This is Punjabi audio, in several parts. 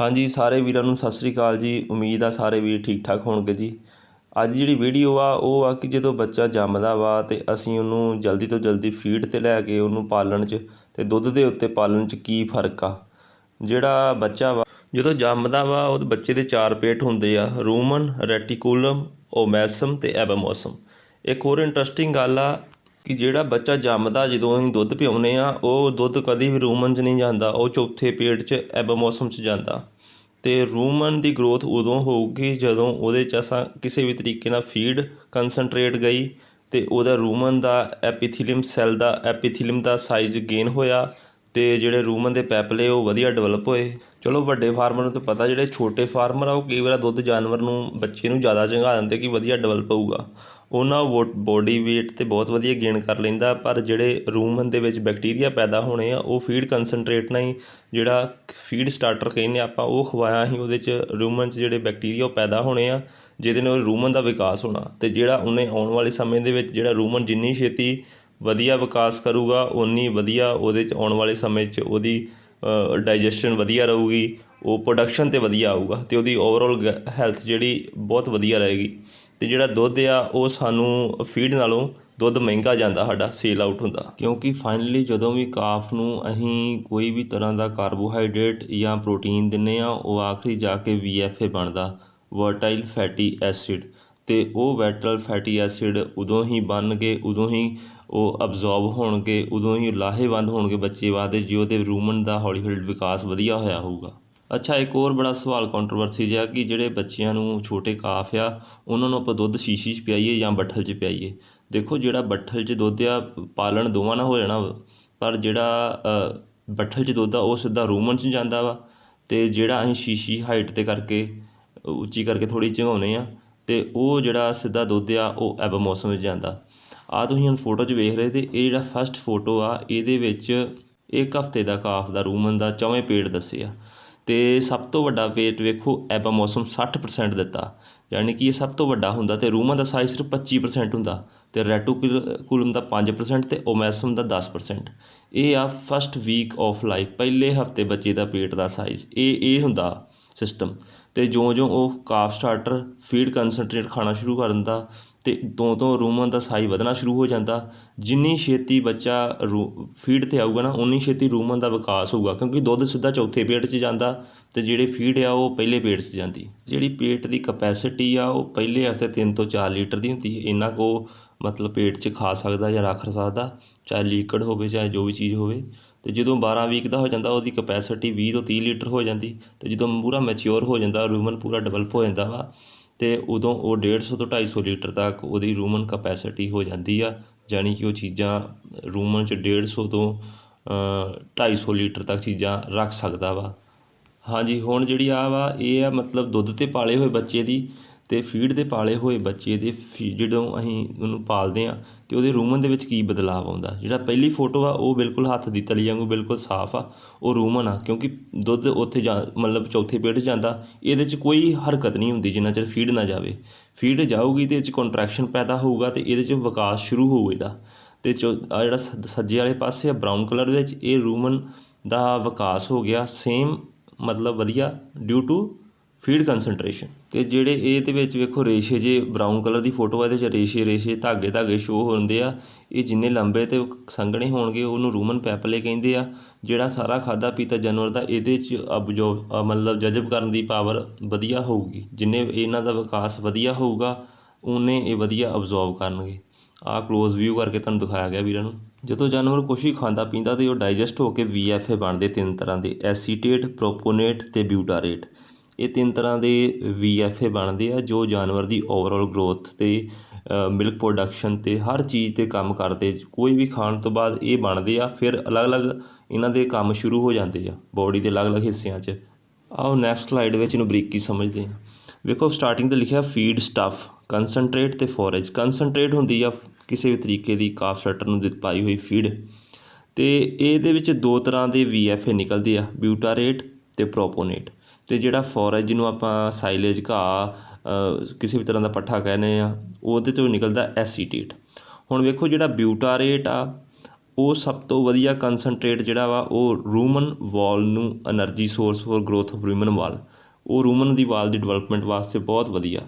ਹਾਂਜੀ, ਸਾਰੇ ਵੀਰਾਂ ਨੂੰ ਸਤਿ ਸ੍ਰੀ ਅਕਾਲ ਜੀ। ਉਮੀਦ ਆ ਸਾਰੇ ਵੀਰ ਠੀਕ ਠਾਕ ਹੋਣਗੇ ਜੀ। ਅੱਜ ਜਿਹੜੀ ਵੀਡੀਓ ਆ, ਉਹ ਆ ਕਿ ਜਦੋਂ ਬੱਚਾ ਜੰਮਦਾ ਵਾ ਤੇ ਅਸੀਂ ਉਹਨੂੰ ਜਲਦੀ ਤੋਂ ਜਲਦੀ ਫੀਡ ਤੇ ਲੈ ਕੇ ਉਹਨੂੰ ਪਾਲਣ 'ਚ ਤੇ ਦੁੱਧ ਦੇ ਉੱਤੇ ਪਾਲਣ 'ਚ ਕੀ ਫ਼ਰਕ ਆ? ਜਿਹੜਾ ਬੱਚਾ ਵਾ, ਜਦੋਂ ਜੰਮਦਾ ਵਾ ਉਹ ਬੱਚੇ ਦੇ ਚਾਰ ਪੇਟ ਹੁੰਦੇ ਆ, ਰੂਮਨ, ਰੈਟੀਕੂਲਮ, ਓਮੈਸਮ ਤੇ ਐਬਮੋਸਮ। ਇੱਕ ਹੋਰ ਇੰਟਰਸਟਿੰਗ ਗੱਲ ਆ ਕਿ ਜਿਹੜਾ ਬੱਚਾ ਜੰਮਦਾ ਜਦੋਂ ਅਸੀਂ ਦੁੱਧ ਪਿਆਉਂਦੇ ਹਾਂ, ਉਹ ਦੁੱਧ ਕਦੀ ਵੀ ਰੂਮਨ 'ਚ ਨਹੀਂ ਜਾਂਦਾ, ਉਹ ਚੌਥੇ ਪੇਟ 'ਚ ਐਬਮੋਸਮ 'ਚ ਜਾਂਦਾ। ਅਤੇ ਰੂਮਨ ਦੀ ਗਰੋਥ ਉਦੋਂ ਹੋਊਗੀ ਜਦੋਂ ਉਹਦੇ 'ਚ ਅਸਾਂ ਕਿਸੇ ਵੀ ਤਰੀਕੇ ਨਾਲ ਫੀਡ ਕਨਸੈਂਟਰੇਟ ਗਈ ਅਤੇ ਉਹਦਾ ਰੂਮਨ ਦਾ ਐਪੀਥੀਲੀਅਮ ਸੈੱਲ ਦਾ ਐਪੀਥੀਲੀਅਮ ਦਾ ਸਾਈਜ਼ ਗੇਨ ਹੋਇਆ ਅਤੇ ਜਿਹੜੇ ਰੂਮਨ ਦੇ ਪੈਪਲੇ ਉਹ ਵਧੀਆ ਡਿਵੈਲਪ ਹੋਏ। ਚਲੋ ਵੱਡੇ ਫਾਰਮਰ ਨੂੰ ਤਾਂ ਪਤਾ, ਜਿਹੜੇ ਛੋਟੇ ਫਾਰਮਰ ਆ, ਉਹ ਕਈ ਵਾਰ ਦੁੱਧ ਜਾਨਵਰ ਨੂੰ, ਬੱਚੇ ਨੂੰ ਜ਼ਿਆਦਾ ਚੰਗਾ ਦਿੰਦੇ ਕਿ ਵਧੀਆ ਡਿਵੈਲਪ ਹੋਊਗਾ। ਉਹਨਾਂ ਵੋ ਬੋਡੀ ਵੇਟ ਤੇ ਬਹੁਤ ਵਧੀਆ ਗੇਨ ਕਰ ਲੈਂਦਾ, ਪਰ ਜਿਹੜੇ ਰੂਮਨ ਦੇ ਵਿੱਚ ਬੈਕਟੀਰੀਆ ਪੈਦਾ ਹੋਣੇ ਆ, ਉਹ ਫੀਡ ਕਨਸੈਂਟਰੇਟ ਨਾਲ ਹੀ ਜਿਹੜਾ ਫੀਡ ਸਟਾਰਟਰ ਕਹਿੰਦੇ ਆਪਾਂ, ਉਹ ਖਵਾਇਆ ਸੀ, ਉਹਦੇ 'ਚ ਰੂਮਨ 'ਚ ਜਿਹੜੇ ਬੈਕਟੀਰੀਆ ਉਹ ਪੈਦਾ ਹੋਣੇ ਆ, ਜਿਹਦੇ ਨਾਲ ਰੂਮਨ ਦਾ ਵਿਕਾਸ ਹੋਣਾ। ਅਤੇ ਜਿਹੜਾ ਉਹਨੇ ਆਉਣ ਵਾਲੇ ਸਮੇਂ ਦੇ ਵਿੱਚ ਜਿਹੜਾ ਰੂਮਨ ਜਿੰਨੀ ਛੇਤੀ ਵਧੀਆ ਵਿਕਾਸ ਕਰੂਗਾ ਉਨੀ ਵਧੀਆ ਉਹਦੇ 'ਚ ਆਉਣ ਵਾਲੇ ਸਮੇਂ 'ਚ ਉਹਦੀ ਡਾਈਜੈਸ਼ਨ ਵਧੀਆ ਰਹੂਗੀ, ਉਹ ਪ੍ਰੋਡਕਸ਼ਨ ਤੇ ਵਧੀਆ ਆਊਗਾ, ਤੇ ਉਹਦੀ ਓਵਰਆਲ ਹੈਲਥ ਜਿਹੜੀ ਬਹੁਤ ਵਧੀਆ ਰਹੇਗੀ। ਅਤੇ ਜਿਹੜਾ ਦੁੱਧ ਆ, ਉਹ ਸਾਨੂੰ ਫੀਡ ਨਾਲੋਂ ਦੁੱਧ ਮਹਿੰਗਾ ਜਾਂਦਾ ਸਾਡਾ ਸੇਲ ਆਊਟ ਹੁੰਦਾ। ਕਿਉਂਕਿ ਫਾਈਨਲੀ ਜਦੋਂ ਵੀ ਕਾਫ ਨੂੰ ਅਸੀਂ ਕੋਈ ਵੀ ਤਰ੍ਹਾਂ ਦਾ ਕਾਰਬੋਹਾਈਡਰੇਟ ਜਾਂ ਪ੍ਰੋਟੀਨ ਦਿੰਨੇ ਆ, ਉਹ ਆਖਰੀ ਜਾ ਕੇ ਵੀਐਫਏ ਬਣਦਾ ਵਰਟਾਈਲ ਫੈਟੀ ਐਸਿਡ ਤੇ ਉਹ ਵੈਟਰਲ ਫੈਟੀ ਐਸਿਡ ਉਦੋਂ ਹੀ ਬਣ ਕੇ, ਉਦੋਂ ਹੀ ਉਹ ਅਬਜ਼ੌਰਬ ਹੋਣਗੇ, ਉਦੋਂ ਹੀ ਲਾਹੇਵੰਦ ਹੋਣਗੇ ਬੱਚੇ ਵਾਸਤੇ, ਜੇ ਉਹਦੇ ਰੂਮਨ ਦਾ ਹੌਲੀ ਹੌਲੀ ਵਿਕਾਸ ਵਧੀਆ ਹੋਇਆ ਹੋਊਗਾ। ਅੱਛਾ, ਇੱਕ ਹੋਰ ਬੜਾ ਸਵਾਲ ਕੰਟਰੋਵਰਸੀ ਜਿਹਾ ਕਿ ਜਿਹੜੇ ਬੱਚਿਆਂ ਨੂੰ ਛੋਟੇ ਕਾਫ ਆ, ਉਹਨਾਂ ਨੂੰ ਆਪਾਂ ਦੁੱਧ ਸ਼ੀਸ਼ੀ 'ਚ ਪਿਆਈਏ ਜਾਂ ਬੱਠਲ 'ਚ ਪਿਆਈਏ? ਦੇਖੋ, ਜਿਹੜਾ ਬੱਠਲ 'ਚ ਦੁੱਧ ਆ, ਪਾਲਣ ਦੋਵਾਂ ਨਾਲ ਹੋ ਜਾਣਾ ਪਰ ਜਿਹੜਾ ਬੱਠਲ 'ਚ ਦੁੱਧ ਆ, ਉਹ ਸਿੱਧਾ ਰੂਮਨ 'ਚ ਜਾਂਦਾ ਵਾ, ਤੇ ਜਿਹੜਾ ਅਸੀਂ ਸ਼ੀਸ਼ੀ ਹਾਈਟ ਤੇ ਕਰਕੇ, ਉੱਚੀ ਕਰਕੇ ਥੋੜੀ ਝੰਗਾਉਨੇ ਆ, ਤੇ ਉਹ ਜਿਹੜਾ ਸਿੱਧਾ ਦੁੱਧ ਆ, ਉਹ ਐਬ ਮੌਸਮ ਵਿੱਚ ਜਾਂਦਾ। ਆ ਤੁਸੀਂ ਹੁਣ ਫੋਟੋ 'ਚ ਵੇਖ ਰਹੇ ਤੇ ਇਹ ਜਿਹੜਾ ਫਸਟ ਫੋਟੋ ਆ, ਇਹਦੇ ਵਿੱਚ ਇੱਕ ਹਫ਼ਤੇ ਦਾ ਕਾਫ ਦਾ ਰੂਮਨ ਦਾ ਚੌਵੇਂ ਪੇੜ ਦੱਸਿਆ ਅਤੇ ਸਭ ਤੋਂ ਵੱਡਾ ਵੇਟ ਵੇਖੋ ਐਬਾ ਸੱਠ 60% ਦਿੱਤਾ। ਯਾਨੀ ਕਿ ਇਹ ਸਭ ਤੋਂ ਵੱਡਾ ਹੁੰਦਾ ਅਤੇ ਰੂਮਨ ਦਾ ਸਾਈਜ਼ ਸਿਰਫ 25% ਹੁੰਦਾ ਅਤੇ ਰੈਟੋਕੂਲਮ ਦਾ 5% ਅਤੇ ਓਮੈਸਮ ਦਾ 10% ਇਹ ਆ ਫਸਟ ਵੀਕ ਆਫ ਲਾਈਫ ਪਹਿਲੇ ਹਫ਼ਤੇ ਬੱਚੇ ਦਾ ਪੇਟ ਦਾ ਸਾਈਜ਼ ਇਹ ਇਹ ਹੁੰਦਾ ਸਿਸਟਮ ਅਤੇ ਜਿਉਂ-ਜਿਉਂ ਉਹ ਕਾਫ ਸਟਾਰਟਰ ਫੀਡ ਕਨਸੈਂਟਰੇਟ ਖਾਣਾ ਸ਼ੁਰੂ ਕਰ ਦਿੰਦਾ ਅਤੇ ਤੋਂ ਤੋਂ ਰੂਮਨ ਦਾ ਸਾਈਜ਼ ਵਧਣਾ ਸ਼ੁਰੂ ਹੋ ਜਾਂਦਾ। ਜਿੰਨੀ ਛੇਤੀ ਬੱਚਾ ਰੂ ਫੀਡ ਤੇ ਆਊਗਾ ਨਾ ਉਨੀ ਛੇਤੀ ਰੂਮਨ ਦਾ ਵਿਕਾਸ ਹੋਊਗਾ, ਕਿਉਂਕਿ ਦੁੱਧ ਸਿੱਧਾ ਚੌਥੇ ਪੇਟ 'ਚ ਜਾਂਦਾ ਅਤੇ ਜਿਹੜੇ ਫੀਡ ਆ ਉਹ ਪਹਿਲੇ ਪੇਟ 'ਚ ਜਾਂਦੀ। ਜਿਹੜੀ ਪੇਟ ਦੀ ਕਪੈਸਿਟੀ ਆ ਉਹ ਪਹਿਲੇ ਹਫ਼ਤੇ ਤਿੰਨ ਤੋਂ ਚਾਰ ਲੀਟਰ ਦੀ ਹੁੰਦੀ। ਹੈ ਇੰਨਾ ਕੋ ਮਤਲਬ ਪੇਟ 'ਚ ਖਾ ਸਕਦਾ ਜਾਂ ਰੱਖ ਸਕਦਾ, ਚਾਹੇ ਲੀਕਡ ਹੋਵੇ ਚਾਹੇ ਜੋ ਵੀ ਚੀਜ਼ ਹੋਵੇ। ਅਤੇ ਜਦੋਂ 12 ਵੀਕ ਦਾ ਹੋ ਜਾਂਦਾ, ਉਹਦੀ ਕਪੈਸਿਟੀ ਵੀਹ ਤੋਂ ਤੀਹ ਲੀਟਰ ਹੋ ਜਾਂਦੀ। ਅਤੇ ਜਦੋਂ ਪੂਰਾ ਮੈਚਿਓਰ ਹੋ ਜਾਂਦਾ ਰੂਮਨ ਪੂਰਾ ਡਿਵੈਲਪ ਹੋ ਜਾਂਦਾ ਵਾ। ਅਤੇ ਉਦੋਂ ਉਹ ਡੇਢ ਸੌ ਤੋਂ ਢਾਈ ਸੌ ਲੀਟਰ ਤੱਕ ਉਹਦੀ ਰੂਮਨ ਕਪੈਸਿਟੀ ਹੋ ਜਾਂਦੀ ਆ, ਜਾਣੀ ਕਿ ਉਹ ਚੀਜ਼ਾਂ ਰੂਮਨ 'ਚ ਡੇਢ ਸੌ ਤੋਂ ਢਾਈ ਸੌ ਲੀਟਰ ਤੱਕ ਚੀਜ਼ਾਂ ਰੱਖ ਸਕਦਾ ਵਾ। ਹਾਂਜੀ, ਹੁਣ ਜਿਹੜੀ ਆ ਵਾ, ਇਹ ਆ ਮਤਲਬ ਦੁੱਧ ਤੇ ਪਾਲੇ ਹੋਏ ਬੱਚੇ ਦੀ ਅਤੇ ਫੀਡ ਦੇ ਪਾਲੇ ਹੋਏ ਬੱਚੇ ਦੇ ਫੀ, ਜਦੋਂ ਅਸੀਂ ਉਹਨੂੰ ਪਾਲਦੇ ਹਾਂ ਅਤੇ ਉਹਦੇ ਰੂਮਨ ਦੇ ਵਿੱਚ ਕੀ ਬਦਲਾਅ ਆਉਂਦਾ? ਜਿਹੜਾ ਪਹਿਲੀ ਫੋਟੋ ਆ, ਉਹ ਬਿਲਕੁਲ ਹੱਥ ਦੀ ਤਲੀ ਵਾਂਗੂ ਬਿਲਕੁਲ ਸਾਫ਼ ਆ, ਉਹ ਰੂਮਨ ਆ, ਕਿਉਂਕਿ ਦੁੱਧ ਉੱਥੇ ਜਾ, ਮਤਲਬ ਚੌਥੇ ਪੇਟ ਜਾਂਦਾ, ਇਹਦੇ 'ਚ ਕੋਈ ਹਰਕਤ ਨਹੀਂ ਹੁੰਦੀ ਜਿੰਨਾ ਚਿਰ ਫੀਡ ਨਾ ਜਾਵੇ। ਫੀਡ ਜਾਊਗੀ ਤੇ ਇਹ 'ਚ ਕੰਟਰੈਕਸ਼ਨ ਪੈਦਾ ਹੋਊਗਾ ਤੇ ਇਹਦੇ 'ਚ ਵਿਕਾਸ ਸ਼ੁਰੂ ਹੋਊ ਇਹਦਾ। ਤੇ ਆ ਜਿਹੜਾ ਸੱਜੇ ਵਾਲੇ ਪਾਸੇ ਆ ਬਰਾਊਨ ਕਲਰ ਦੇ ਵਿੱਚ, ਇਹ ਰੂਮਨ ਦਾ ਵਿਕਾਸ ਹੋ ਗਿਆ ਸੇਮ ਮਤਲਬ ਵਧੀਆ ਡਿਊ ਟੂ ਫੀਡ ਕਨਸੈਂਟਰੇਸ਼ਨ ਤੇ ਜਿਹੜੇ ਇਹ ਦੇ ਵਿੱਚ ਵੇਖੋ ਰੇਸ਼ੇ ਜੇ ਬਰਾਊਨ ਕਲਰ ਦੀ ਫੋਟੋ ਆ, ਇਹਦੇ ਵਿੱਚ ਰੇਸ਼ੇ ਰੇਸ਼ੇ, ਧਾਗੇ ਧਾਗੇ ਸ਼ੋ ਹੁੰਦੇ ਆ। ਇਹ ਜਿੰਨੇ ਲੰਬੇ ਤੇ ਸੰਘਣੇ ਹੋਣਗੇ, ਉਹਨੂੰ ਰੂਮਨ ਪੈਪਲੇ ਕਹਿੰਦੇ ਆ। ਜਿਹੜਾ ਸਾਰਾ ਖਾਦਾ ਪੀਤਾ ਜਾਨਵਰ ਦਾ, ਇਹਦੇ 'ਚ ਅਬਜੋ ਮਤਲਬ ਜਜ਼ਬ ਕਰਨ ਦੀ ਪਾਵਰ ਵਧੀਆ ਹੋਊਗੀ। ਜਿੰਨੇ ਇਹਨਾਂ ਦਾ ਵਿਕਾਸ ਵਧੀਆ ਹੋਊਗਾ, ਉਹਨੇ ਇਹ ਵਧੀਆ ਅਬਜ਼ੌਰਬ ਕਰਨਗੇ। ਆ ক্লোਜ਼ ਵਿਊ ਕਰਕੇ ਤੁਹਾਨੂੰ ਦਿਖਾਇਆ ਗਿਆ ਵੀਰਾਂ ਨੂੰ। ਜਦੋਂ ਜਾਨਵਰ ਕੁਛ ਹੀ ਖਾਂਦਾ ਪੀਂਦਾ ਤੇ ਉਹ ਡਾਈਜੈਸਟ ਹੋ ਕੇ ਵੀਐਫਏ ਬਣਦੇ ਤਿੰਨ ਤਰ੍ਹਾਂ ਦੇ ਐਸੀਟੇਟ ਪ੍ਰੋਪੋਨੇਟ ਤੇ ਬਿਊਟਾਰੇਟ ਇਹ ਤਿੰਨ ਤਰ੍ਹਾਂ ਦੇ ਵੀ ਐੱਫ ਏ ਬਣਦੇ ਆ, ਜੋ ਜਾਨਵਰ ਦੀ ਓਵਰਆਲ ਗਰੋਥ ਤੇ ਮਿਲਕ ਪ੍ਰੋਡਕਸ਼ਨ ਤੇ, ਹਰ ਚੀਜ਼ ਤੇ ਕੰਮ ਕਰਦੇ। ਕੋਈ ਵੀ ਖਾਣ ਤੋਂ ਬਾਅਦ ਇਹ ਬਣਦੇ ਆ, ਫਿਰ ਅਲੱਗ-ਅਲੱਗ ਇਹਨਾਂ ਦੇ ਕੰਮ ਸ਼ੁਰੂ ਹੋ ਜਾਂਦੇ ਆ ਬੋਡੀ ਦੇ ਅਲੱਗ-ਅਲੱਗ ਹਿੱਸਿਆਂ 'ਚ। ਆਓ ਨੈਕਸਟ ਸਲਾਈਡ ਵਿੱਚ ਇਹਨੂੰ ਬਰੀਕੀ ਸਮਝਦੇ ਹਾਂ। ਵੇਖੋ ਸਟਾਰਟਿੰਗ ਤੇ ਲਿਖਿਆ ਫੀਡ ਸਟਫ ਕਨਸੈਂਟਰੇਟ ਤੇ ਫੋਰੇਜ ਕਨਸੈਂਟਰੇਟ ਹੁੰਦੀ ਆ ਕਿਸੇ ਵੀ ਤਰੀਕੇ ਦੀ ਕਾਫ ਸਟਰ ਨੂੰ ਦਿੱਤ ਪਾਈ ਹੋਈ ਫੀਡ ਤੇ ਇਹਦੇ ਵਿੱਚ ਦੋ ਤਰ੍ਹਾਂ ਦੇ ਵੀਐਫਏ ਨਿਕਲਦੇ ਆ ਬਿਊਟਾਰੇਟ ਤੇ ਪ੍ਰੋਪੋਨੇਟ ਅਤੇ ਜਿਹੜਾ ਫੋਰਜ ਜਿਹਨੂੰ ਆਪਾਂ ਸਾਈਲੇਜ ਘਾਹ ਕਿਸੇ ਵੀ ਤਰ੍ਹਾਂ ਦਾ ਪੱਠਾ ਕਹਿੰਦੇ ਹਾਂ ਉਹਦੇ 'ਚੋਂ ਨਿਕਲਦਾ ਐਸੀਟੇਟ ਹੁਣ ਵੇਖੋ ਜਿਹੜਾ ਬਿਊਟਾਰੇਟ ਆ, ਉਹ ਸਭ ਤੋਂ ਵਧੀਆ ਕੰਸਨਟਰੇਟ ਜਿਹੜਾ ਵਾ, ਉਹ ਰੂਮਨ ਵਾਲ ਨੂੰ energy source for growth of rumen wall ਉਹ ਰੂਮਨ ਦੀ ਵਾਲ ਦੀ ਡਿਵੈਲਪਮੈਂਟ ਵਾਸਤੇ ਬਹੁਤ ਵਧੀਆ।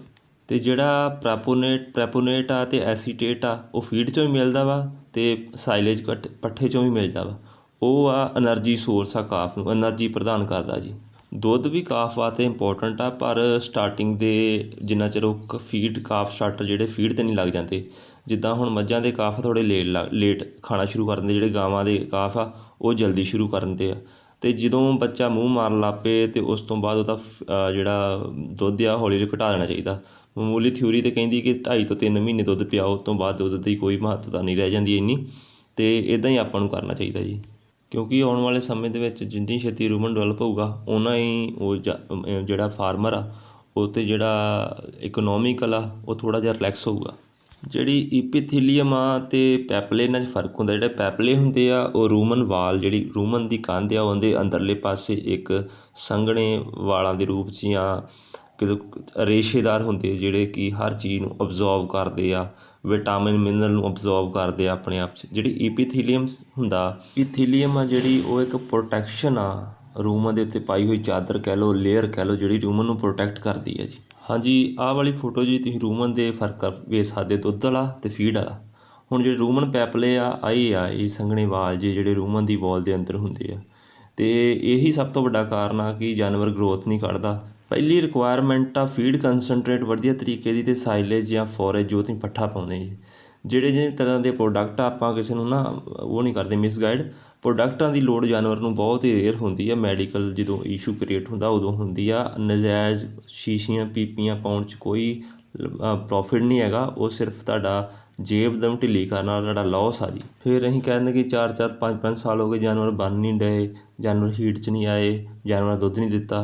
ਤੇ ਜਿਹੜਾ ਪ੍ਰੈਪੋਨੇਟ ਪ੍ਰੈਪੋਨੇਟ ਆ ਤੇ ਐਸੀਟੇਟ ਆ, ਉਹ ਫੀਡ ਚੋਂ ਹੀ ਮਿਲਦਾ ਵਾ ਤੇ ਸਾਈਲੇਜ ਪੱਠੇ ਚੋਂ ਵੀ ਮਿਲਦਾ ਵਾ। ਉਹ ਆ એનર્ਜੀ ਸੋਰਸ ਆ ਕਾਫ ਨੂੰ એનર્ਜੀ ਪ੍ਰਦਾਨ ਕਰਦਾ ਜੀ। ਦੁੱਧ ਵੀ ਕਾਫ ਵਾਸਤੇ ਇੰਪੋਰਟੈਂਟ ਆ, ਪਰ ਸਟਾਰਟਿੰਗ ਦੇ ਜਿੰਨਾ ਚਿਰ ਉਹ ਫੀਡ ਕਾਫ ਸਟਾਰਟਰ ਜਿਹੜੇ ਫੀਡ ਤੇ ਨਹੀਂ ਲੱਗ ਜਾਂਦੇ, ਜਿੱਦਾਂ ਹੁਣ ਮੱਝਾਂ ਦੇ ਕਾਫ ਥੋੜ੍ਹੇ ਲੇਟ ਲੇਟ ਖਾਣਾ ਸ਼ੁਰੂ ਕਰ ਦਿੰਦੇ, ਜਿਹੜੇ ਗਾਵਾਂ ਦੇ ਕਾਫ ਆ, ਉਹ ਜਲਦੀ ਸ਼ੁਰੂ ਕਰ ਦਿੰਦੇ ਆ। ਅਤੇ ਜਦੋਂ ਬੱਚਾ ਮੂੰਹ ਮਾਰਨ ਲੱਗ ਪਏ ਤੇ ਉਸ ਤੋਂ ਬਾਅਦ ਉਹਦਾ ਜਿਹੜਾ ਦੁੱਧ ਆ, ਹੌਲੀ ਹੌਲੀ ਘਟਾ ਦੇਣਾ ਚਾਹੀਦਾ। ਮਾਮੂਲੀ ਥਿਊਰੀ ਤੇ ਕਹਿੰਦੀ ਕਿ 2.5 ਤੋਂ 3 ਮਹੀਨੇ ਦੁੱਧ ਪਿਆਓ, ਉਸ ਤੋਂ ਬਾਅਦ ਦੁੱਧ ਦੀ ਕੋਈ ਮਹੱਤਤਾ ਨਹੀਂ ਰਹਿ ਜਾਂਦੀ ਇੰਨੀ ਅਤੇ ਇਦਾਂ ਹੀ ਆਪਾਂ ਨੂੰ ਕਰਨਾ ਚਾਹੀਦਾ ਜੀ। ਕਿਉਂਕਿ ਆਉਣ ਵਾਲੇ ਸਮੇਂ ਦੇ ਵਿੱਚ ਜਿੰਨੀ ਛੇਤੀ ਰੂਮਨ ਡਿਵੈਲਪ ਹੋਊਗਾ ਉਹਨਾਂ ਹੀ ਉਹ ਜਿਹੜਾ ਫਾਰਮਰ ਆ, ਉਹ 'ਤੇ ਜਿਹੜਾ ਇਕਨੋਮਿਕਲ ਆ, ਉਹ ਥੋੜਾ ਜਿਹਾ ਰਿਲੈਕਸ ਹੋਊਗਾ। ਜਿਹੜੀ ਇਪੀਥੀਲੀਅਮ ਆ ਤੇ ਪੈਪਲੇ ਇਹਨਾਂ 'ਚ ਫ਼ਰਕ ਹੁੰਦਾ, ਜਿਹੜੇ ਪੈਪਲੇ ਹੁੰਦੇ ਆ, ਉਹ ਰੂਮਨ ਵਾਲ ਜਿਹੜੀ ਰੂਮਨ ਦੀ ਕੰਧ ਆ, ਉਹਦੇ ਅੰਦਰਲੇ ਪਾਸੇ ਇੱਕ ਸੰਘਣੇ ਵਾਲਾਂ ਦੇ ਰੂਪ 'ਚ ਜਾਂ ਰੇਸ਼ੇਦਾਰ ਹੁੰਦੇ ਜਿਹੜੇ ਕਿ ਹਰ ਚੀਜ਼ ਨੂੰ ਅਬਜ਼ੌਰਬ ਕਰਦੇ ਆ ਵਿਟਾਮਿਨ ਮਿਨਰਲ ਨੂੰ ਅਬਜ਼ੌਰਬ ਕਰਦੇ ਆ ਆਪਣੇ ਆਪ 'ਚ। ਜਿਹੜੀ ਇਪੀਥੀਲੀਅਮਸ ਹੁੰਦਾ ਈਪੀਥੀਲੀਅਮ ਆ ਜਿਹੜੀ ਉਹ ਇੱਕ ਪ੍ਰੋਟੈਕਸ਼ਨ ਆ, ਰੂਮਾਂ ਦੇ ਉੱਤੇ ਪਾਈ ਹੋਈ ਚਾਦਰ ਕਹਿ ਲਓ ਲੇਅਰ ਕਹਿ ਲਓ, ਜਿਹੜੀ ਰੂਮਨ ਨੂੰ ਪ੍ਰੋਟੈਕਟ ਕਰਦੀ ਹੈ ਜੀ। ਹਾਂਜੀ, ਆਹ ਵਾਲੀ ਫੋਟੋ ਜੀ ਤੁਸੀਂ ਰੂਮਨ ਦੇ ਫ਼ਰਕ ਕਰ ਵੇਖ ਸਕਦੇ ਦੁੱਧ ਵਾਲਾ ਤੇ ਫੀਡ ਵਾਲਾ। ਹੁਣ ਜਿਹੜੇ ਰੂਮਨ ਪੈਪਲੇ ਆ ਆਈ ਆ, ਇਹ ਸੰਘਣੇ ਵਾਲ ਜੇ ਜਿਹੜੇ ਰੂਮਨ ਦੀ ਵਾਲ ਦੇ ਅੰਦਰ ਹੁੰਦੇ ਆ। ਤੇ ਇਹੀ ਸਭ ਤੋਂ ਵੱਡਾ ਕਾਰਨ ਆ ਕਿ ਜਾਨਵਰ ਗਰੋਥ ਨਹੀਂ ਕਰਦਾ ਪਹਿਲੀ ਰਿਕੁਆਇਰਮੈਂਟ ਆ ਫੀਡ ਕਨਸੈਂਟਰੇਟ ਵਧੀਆ ਤਰੀਕੇ ਦੀ ਅਤੇ ਸਾਈਲੇਜ ਜਾਂ ਫੋਰੇਜ ਜੋ ਤੁਸੀਂ ਪੱਠਾ ਪਾਉਂਦੇ ਜੀ। ਜਿਹੜੇ ਜਿਹੜੇ ਤਰ੍ਹਾਂ ਦੇ ਪ੍ਰੋਡਕਟ ਆ, ਆਪਾਂ ਕਿਸੇ ਨੂੰ ਨਾ ਉਹ ਨਹੀਂ ਕਰਦੇ ਮਿਸਗਾਈਡ ਪ੍ਰੋਡਕਟਾਂ ਦੀ ਲੋੜ ਜਾਨਵਰ ਨੂੰ ਬਹੁਤ ਹੀ ਰੇਅਰ ਹੁੰਦੀ ਆ। ਮੈਡੀਕਲ ਜਦੋਂ ਇਸ਼ੂ ਕ੍ਰੀਏਟ ਹੁੰਦਾ, ਉਦੋਂ ਹੁੰਦੀ ਆ। ਨਜਾਇਜ਼ ਸ਼ੀਸ਼ੀਆਂ, ਪੀਪੀਆਂ ਪਾਉਣ 'ਚ ਕੋਈ ਪ੍ਰੋਫਿਟ ਨਹੀਂ ਹੈਗਾ। ਉਹ ਸਿਰਫ ਤੁਹਾਡਾ ਜੇਬ ਦਮ ਢਿੱਲੀ ਕਰਨ ਨਾਲ ਤੁਹਾਡਾ ਲਾਸ ਆ ਜੀ। ਫਿਰ ਅਸੀਂ ਕਹਿੰਦੇ ਕਿ 4 4 5 5 ਸਾਲ ਹੋ ਗਏ ਜਾਨਵਰ ਬਣ ਨਹੀਂ ਡਏ ਜਾਨਵਰ ਹੀਟ 'ਚ ਨਹੀਂ ਆਏ। ਜਾਨਵਰ ਦੁੱਧ ਨਹੀਂ ਦਿੱਤਾ।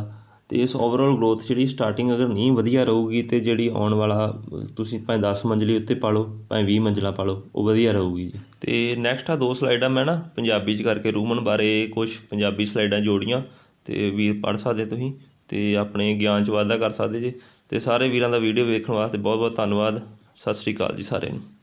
ਅਤੇ ਇਸ ਓਵਰਆਲ ਗਰੋਥ ਜਿਹੜੀ ਸਟਾਰਟਿੰਗ ਅਗਰ ਨਹੀਂ ਵਧੀਆ ਰਹੂਗੀ ਅਤੇ ਜਿਹੜੀ ਆਉਣ ਵਾਲਾ, ਤੁਸੀਂ ਭਾਵੇਂ ਦਸ ਮੰਜ਼ਲੀ ਉੱਤੇ ਪਾ ਲਓ, ਭਾਵੇਂ 20 ਮੰਜ਼ਲਾ ਪਾ ਲਓ, ਉਹ ਵਧੀਆ ਰਹੂਗੀ ਜੀ। ਅਤੇ ਨੈਕਸਟ ਆ ਦੋ ਸਲਾਈਡਾਂ ਮੈਂ ਨਾ ਪੰਜਾਬੀ 'ਚ ਕਰਕੇ ਰੂਮਨ ਬਾਰੇ ਕੁਝ ਪੰਜਾਬੀ ਸਲਾਈਡਾਂ ਜੋੜੀਆਂ ਅਤੇ ਵੀਰ ਪੜ੍ਹ ਸਕਦੇ ਤੁਸੀਂ ਅਤੇ ਆਪਣੇ ਗਿਆਨ 'ਚ ਵਾਧਾ ਕਰ ਸਕਦੇ ਜੀ। ਅਤੇ ਸਾਰੇ ਵੀਰਾਂ ਦਾ ਵੀਡੀਓ ਵੇਖਣ ਵਾਸਤੇ ਬਹੁਤ ਬਹੁਤ ਧੰਨਵਾਦ। ਸਤਿ ਸ਼੍ਰੀ ਅਕਾਲ ਜੀ ਸਾਰਿਆਂ ਨੂੰ।